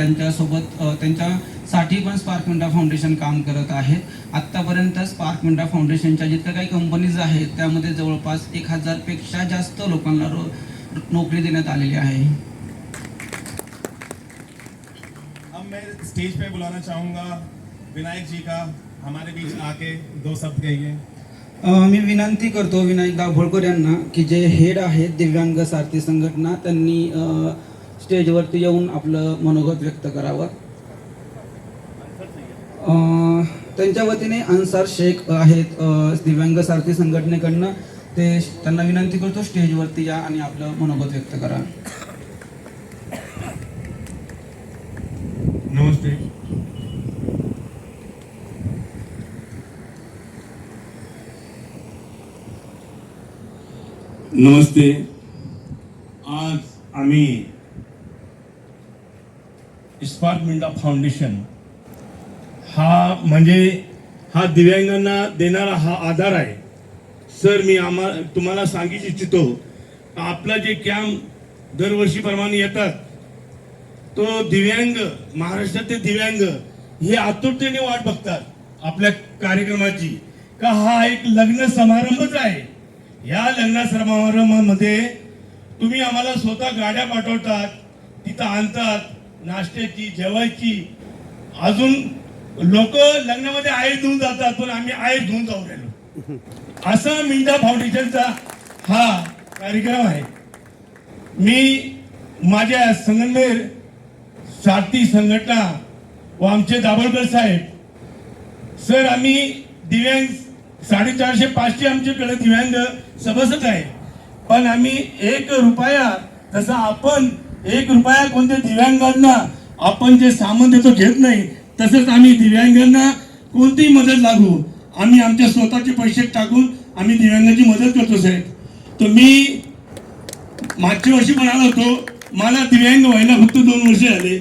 त्यांच्यासोबत त्यांच्यासाठी पण स्पार्क मिंडा फाउंडेशन काम करत आहेत. आत्तापर्यंत स्पार्क मिंडा फाउंडेशनच्या जितक्या काही कंपनीज आहेत त्यामध्ये जवळपास एक हजारपेक्षा जास्त लोकांना रो नोकरी देण्यात आलेली आहे. अब मैं स्टेज पे बुलाना चाहूंगा विनायक जी का। हमारे बीच आके दो शब्द कहिए। मी विनंती करतो विनायक दाभोळकर यांना की जे हेड आहेत दिव्यांग सारथी संघटना त्यांनी स्टेजवरती येऊन आपलं मनोगत व्यक्त करावं. त्यांच्या वतीने अन्सार शेख आहेत दिव्यांग सारथी संघटनेकडनं. ते त्यांना विनंती करतो स्टेजवरती या आणि आपलं मनोगत व्यक्त करा. नमस्ते. नमस्ते. आज आम्ही स्पार्क मिंडा फाउंडेशन हा म्हणजे हा दिव्यांगांना देणारा हा आधार आहे. सर मी आम्हा तुम्हाला सांगू इच्छितो आपला जे कॅम्प दरवर्षीप्रमाणे येतात तो दिव्यांग महाराष्ट्रातले दिव्यांग हे आतुरतेने वाट बघतात आपल्या कार्यक्रमाची. का हा एक लग्न समारंभच आहे? या लग्न समारंभामध्ये तुम्ही आम्हाला स्वतः गाड्या पाठवतात तिथं आणतात नाश्त्याची जेवायची. अजून लोक लग्नामध्ये आई धुवून जातात पण आम्ही आई धुवून जाऊ राहिलो. असा मिंडा फाउंडेशनचा हा कार्यक्रम आहे. मी माझ्या संगमेर सारथी संघटना व आमचे दाभोळकर साहेब सर आम्ही दिव्यांग साडेचारशे पाचशे आमच्याकडे दिव्यांग सभासद आहे. पण आम्ही एक रुपया तसा आपण एक रुपया कोणत्या दिव्यांगांना आपण जे सामान देतो घेत नाही तसंच आम्ही दिव्यांगांना कोणतीही मदत लागू. आम्ही आमच्या स्वतःचे पैसे टाकून आम्ही दिव्यांगांची मदत करतो साहेब. तर मी मागच्या वर्षी पण आलो होतो. मला दिव्यांग व्हायला फक्त दोन वर्ष झाले.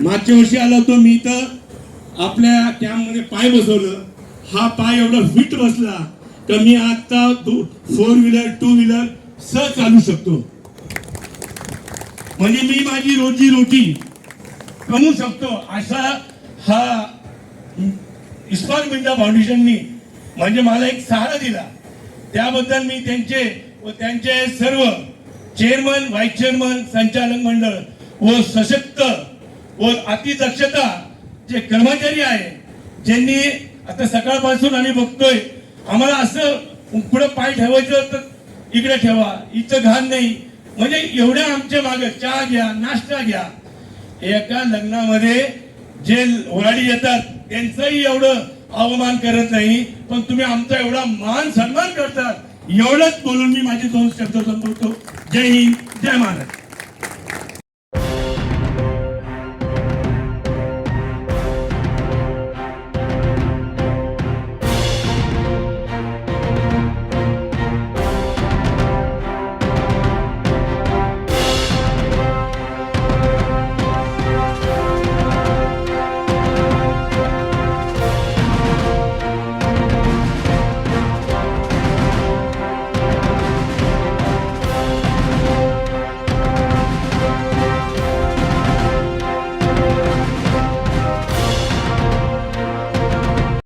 मागच्या वर्षी आलो होतो मी तर आपल्या कॅम्पमध्ये पाय बसवलं. हा पाय एवढा फिट बसला तर मी आता फोर व्हीलर टू व्हीलर सहज चालू शकतो. म्हणजे मी माझी रोजी रोटी कमवू शकतो असा हा इस्कॉन मिंडा फाउंडेशननी म्हणजे मला एक सहारा दिला. त्याबद्दल मी त्यांचे व त्यांचे सर्व चेअरमन व्हाईस चेअरमन संचालक मंडळ व सशक्त व अतिदक्षता जे कर्मचारी आहे ज्यांनी आता सकाळपासून आम्ही बघतोय आम्हाला असं पुढं पाय ठेवायचं तर इकडे ठेवा इथं घाण नाही. म्हणजे एवढ्या आमच्या मागे चहा घ्या नाश्ता घ्या. एका लग्नामध्ये जे वराडी येतात त्यांचंही एवढं अवमान करत नाही पण तुम्ही आमचा एवढा मान सन्मान करतात. एवढंच बोलून मी माझे दोन शब्द संपवतो. जय हिंद जय महाराज